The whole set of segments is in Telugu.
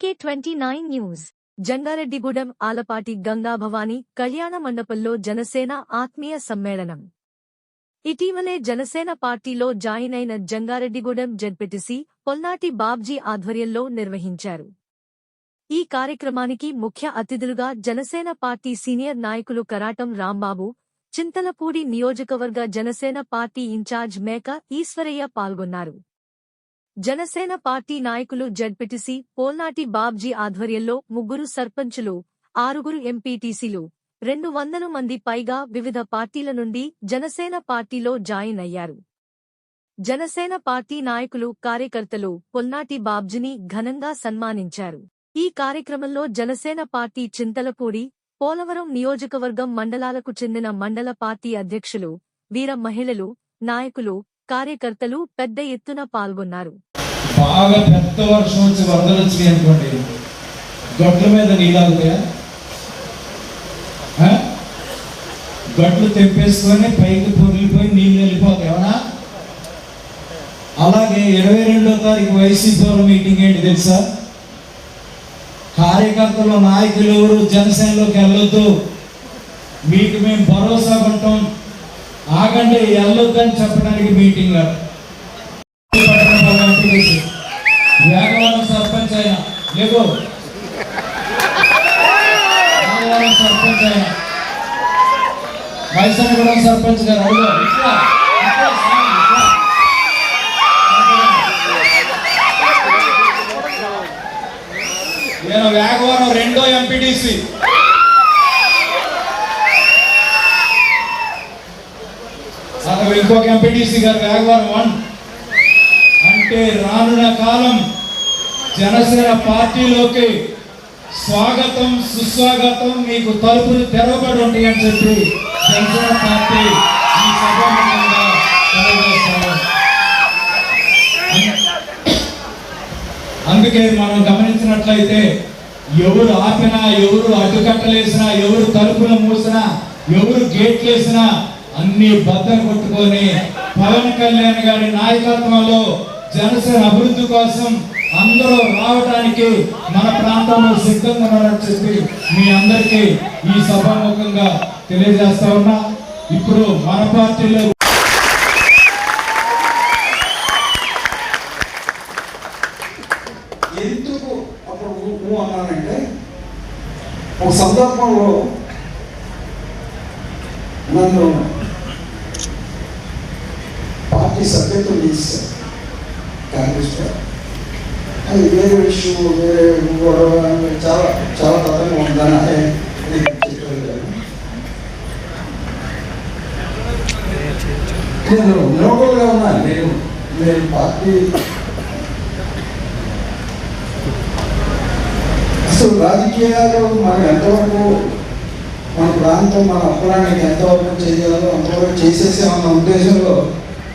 TK twenty nine news Jangareddygudem Alapati Gangabhavani కళ్యాణ మండపంలో జనసేన ఆత్మీయ సమ్మేళనం. ఇటీవలే జనసేన పార్టీలో జాయిన్ అయిన జంగారెడ్డిగూడెం జడ్పెటిసి పొల్నాటి బాబ్జీ ఆధ్వర్యంలో నిర్వహించారు. ఈ కార్యక్రమానికి ముఖ్య అతిథులుగా జనసేన పార్టీ సీనియర్ నాయకులు కరాటం రాంబాబు చింతలపూడి నియోజకవర్గ జనసేన పార్టీ ఇన్ఛార్జ్ మేక ఈశ్వరయ్య పాల్గొన్నారు. జనసేన పార్టీ నాయకులు జడ్పిటిసి పోల్నాటి బాబ్జీ ఆధ్వర్యంలో ముగ్గురు సర్పంచులు ఆరుగురు ఎంపీటీసీలు రెండు వందల మంది పైగా వివిధ పార్టీల నుండి జనసేన పార్టీలో జాయిన్ అయ్యారు. జనసేన పార్టీ నాయకులు కార్యకర్తలు పొల్నాటి బాబ్జీని ఘనంగా సన్మానించారు. ఈ కార్యక్రమంలో జనసేన పార్టీ చింతలపూడి పోలవరం నియోజకవర్గం మండలాలకు చెందిన మండల పార్టీ అధ్యక్షులు వీర మహిళలు నాయకులు కార్యకర్తలు పెద్ద ఎత్తున పాల్గొన్నారు. బాగా పెద్ద వర్షం వచ్చి వరదలు వచ్చినాయి అనుకోండి గట్ల మీద నీళ్ళాగుతాయా ఆ? గట్లు తెంపేసుకొని పైకి పొరిలిపోయి నీళ్ళు వెళ్ళిపోతాయి అవునా? అలాగే ఇరవై రెండో తారీఖు వైసీపీ మీటింగ్ ఏంటి తెలుసా? కార్యకర్తలు నాయకులు ఎవరు? జనసేనలోకి వెళ్ళొద్దు. మీకు మేము భరోసా ఉంటాం ఆగండి వెళ్ళొద్దని చెప్పడానికి మీటింగ్ వేగవరం సర్పంచ్ అయినా. లేవు వేగవరం సర్పంచ్ అయిన. మైసనగూడెం సర్పంచ్ గారు ఇట్లా. నేను వేగవరం రెండో ఎంపీటీసీ అక్కడ ఇంకొక ఎంపీటీసీ గారు వేగవరం వన్ అంటే రానున్న కాలం జనసేన పార్టీలోకి స్వాగతం సుస్వాగతం మీకు తలుపులు తెరవబడి ఉంటాయని చెప్పి జనసేన పార్టీ ఈ సభాముఖంగా అందుకే మనం గమనించినట్లయితే ఎవరు ఆపినా ఎవరు అడ్డుకట్టలేసినా ఎవరు తలుపులు మూసినా ఎవరు గేట్లేసినా అన్ని బద్దలు కొట్టుకొని పవన్ కళ్యాణ్ గారి నాయకత్వంలో జనసేన అభివృద్ధి కోసం అందరూ రావడానికి మన ప్రాంతంలో సిద్ధంగా ఉన్నారని చెప్పి మీ అందరికీ ఈ సభాముఖంగా తెలియజేస్తా ఉన్నా. ఇప్పుడు మన పార్టీలో ఎందుకు అప్పుడు అన్నానంటే ఒక సందర్భంలో నన్ను పార్టీ సభ్యత్వం చేశారు కాంగ్రెస్ పార్టీ. అది వేరే విషయం వేరే గొడవ చాలా చాలా పదంగా ఉందని అదే నేను చెప్పాను కదా. నేను న్యూట్రల్గా ఉన్నాను నేను నేను పార్టీ అసలు రాజకీయాలు మనం ఎంతవరకు మన ప్రాంతం మన అప్పుడానికి ఎంతవరకు చేయాలో అంతవరకు చేసేసామన్న ఉద్దేశంలో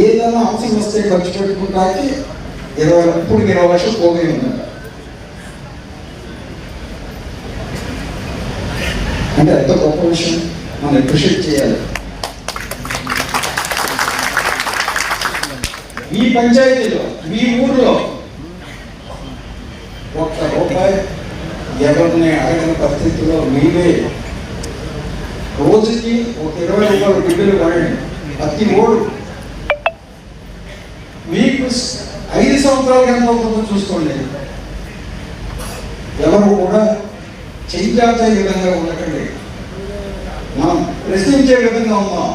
ఏదైనా అవసరం వస్తే ఖర్చు పెట్టుకుంటానికి ఇరవై ఇప్పుడు ఇరవై లక్షలు పోగే ఉందట అంటే ఎంత గొప్ప విషయం. మనం అప్రిషియేట్ చేయాలి. మీ పంచాయతీలో మీ ఊర్లో ఒక్క రూపాయి ఎవరిని అడగని పరిస్థితిలో మీరే రోజుకి ఒక ఇరవై రూపాయల బిల్లులు వాడండి ప్రతి ఓడు ఐదు సంవత్సరాలకు ఎంత ముందు చూసుకోండి. ఎవరు కూడా చెయ్యాచే విధంగా ఉండకండి. మనం ప్రశ్నించే విధంగా ఉన్నాం.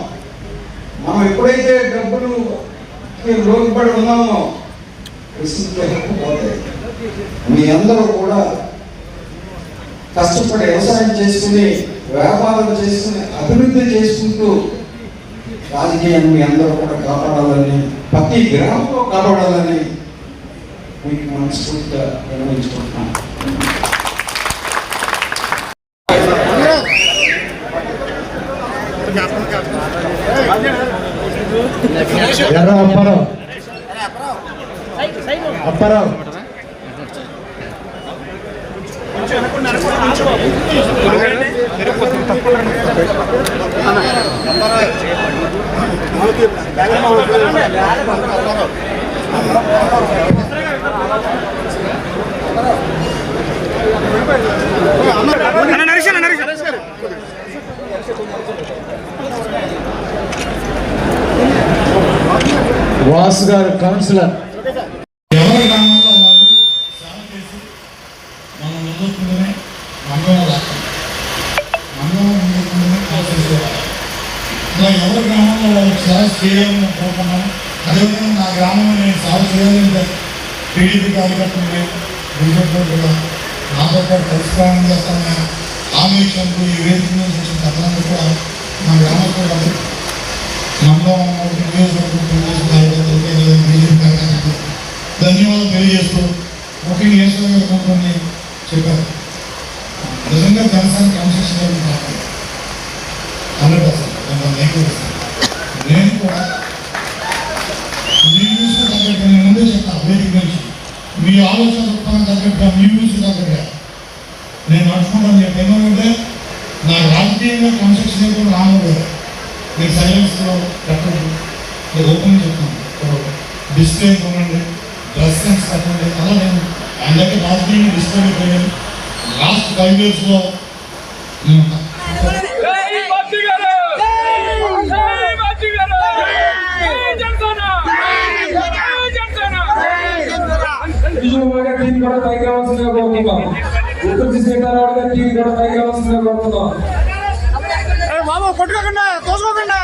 మనం ఎప్పుడైతే డబ్బులు లోటుపడి ఉన్నామో ప్రశ్నించే హక్కు పోతాయి మీ అందరూ కూడా కష్టపడి వ్యవసాయం చేసుకుని వ్యాపారం చేసుకుని అభివృద్ధి చేసుకుంటూ రాజకీయాన్ని మీ అందరూ కూడా కాపాడాలని ప్రతి గ్రామంలో కనబడాలని మీకు మనస్ఫూర్తిగా నిర్వహించుకుంటున్నాను అప్పారావు. వాసు గారు కౌన్సిలర్. ఎవరి గ్రామంలో వాళ్ళు సేవ చేసి మనం నిలుపుకుంటూనే వాళ్ళకి సేవ చేయాలని కోరుకున్నాను అదేవిధంగా నా గ్రామంలో నేను సేవ చేయాలంటే టీడీపీ కార్యకర్తలు బీజేపీ కూడా నాతో పాటు పరిష్కారం చేస్తామని హామీ ఇచ్చినందుకు ఈ వేదిక నుంచి వచ్చిన పెద్దలందరూ కూడా మా గ్రామంలో వాళ్ళు మండలం నియోజకవర్గం కార్యకర్తలకి లేదా బీజేపీ కార్యకర్తలకు ధన్యవాదాలు తెలియజేస్తూ ముఖ్యంగా నియోజకవర్గం కొన్ని చెప్పారు. నిజంగా జనసేన కన్సెషన్ హండ్రెడ్ పర్సెంట్. నేను ఏకీభవిస్తాను. నేను కూడా మీ న్యూస్ తగ్గట్టుగా నేను ముందే చెప్తాను వేదిక నుంచి మీ ఆలోచన ఉత్పన్నం తగ్గట్టుగా మీ న్యూస్ తగ్గట్టుగా నేను నడుచుకుంటాను చెప్పి ఎందుకంటే నా రాజకీయంగా కన్స్ట్రక్షన్ కూడా రానుడు నేను సైలెన్స్లో పెట్టండి నేను ఓపెన్ చెప్తాను డిస్ప్లే కొనండి డ్రెస్ సెన్స్ కట్టండి అలా నేను అందరికీ రాజకీయంగా డిస్ప్లే పెట్టాను లాస్ట్ ఫైవ్ ఇయర్స్లో నేను విజయవాడ టీం కూడా పైకి రావాల్సిందిగా కోరుతున్నాం ఉత్తర సీతారావు గారి టీం కూడా పైకి రావాల్సిందిగా కోరుతున్నాం బాబు కొట్టుకోకుండా తోసుకోకుండా